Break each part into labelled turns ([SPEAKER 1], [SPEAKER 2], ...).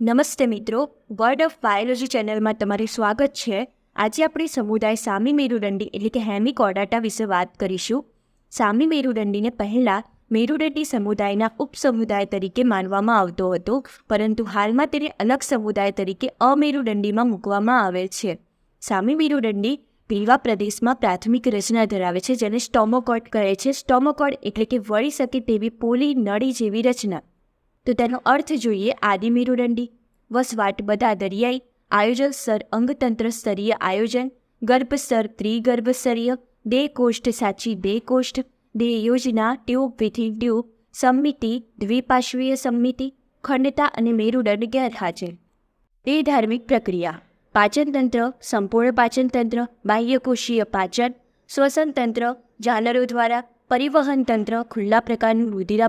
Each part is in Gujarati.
[SPEAKER 1] નમસ્તે મિત્રો વર્ડ ઓફ બાયોલોજી ચેનલમાં તમારું સ્વાગત છે. આજે આપણે સમુદાય સામી મેરુદંડી એટલે કે હેમિકોડાટા વિશે વાત કરીશું. સામી મેરુદંડીને પહેલાં મેરુદંડી સમુદાયના ઉપસમુદાય તરીકે માનવામાં આવતો હતો, પરંતુ હાલમાં તેને અલગ સમુદાય તરીકે અમેરુદંડીમાં મૂકવામાં આવે છે. સામી મેરુદંડી પીવા પ્રદેશમાં પ્રાથમિક રચના ધરાવે છે, જેને સ્ટોમોકોડ કહે છે. સ્ટોમોકોડ એટલે કે વળી શકે તેવી પોલી નળી જેવી રચના. તો તેનો અર્થ જોઈએ આદિ મેરુદંડી વસવાટ બધા દરિયાઈ આયોજન સ્તર અંગતંત્ર સ્તરીય આયોજન, ગર્ભ સ્તર ત્રિગર્ભ દેહ કોષ્ઠ સાચી દેહ કોષ્ઠ દેહ યોજના ટ્યુબ વિથિન ટ્યુબ સંમિતિ દ્વિપાશ્વીય સંમિતિ, ખંડતા અને મેરુદંડ ગેરહાજર તે ધાર્મિક પ્રક્રિયા. પાચનતંત્ર, સંપૂર્ણ પાચનતંત્ર, બાહ્યકોષીય પાચન, શ્વસનતંત્ર, જાનરો દ્વારા પરિવહન તંત્ર ખુલ્લા પ્રકારનું રુધિરા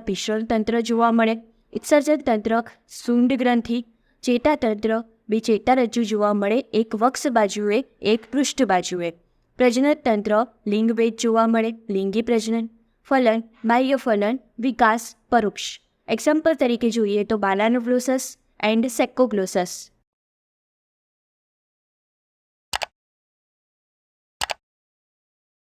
[SPEAKER 1] તંત્ર જોવા મળે. ઉત્સર્જન તંત્ર શુંડ ગ્રંથિ, ચેતાતંત્ર, બે ચેતારજ્જુ જોવા મળે, એક વક્ષ બાજુએ, એક પૃષ્ઠ બાજુએ. પ્રજનન તંત્ર, લિંગભેદ જોવા મળે, લિંગી પ્રજનન, ફલન, બાહ્ય ફલન, વિકાસ, પરોક્ષ. એક્ઝામ્પલ તરીકે જોઈએ તો બાલાનોગ્લોસસ એન્ડ સેકોગ્લોસસ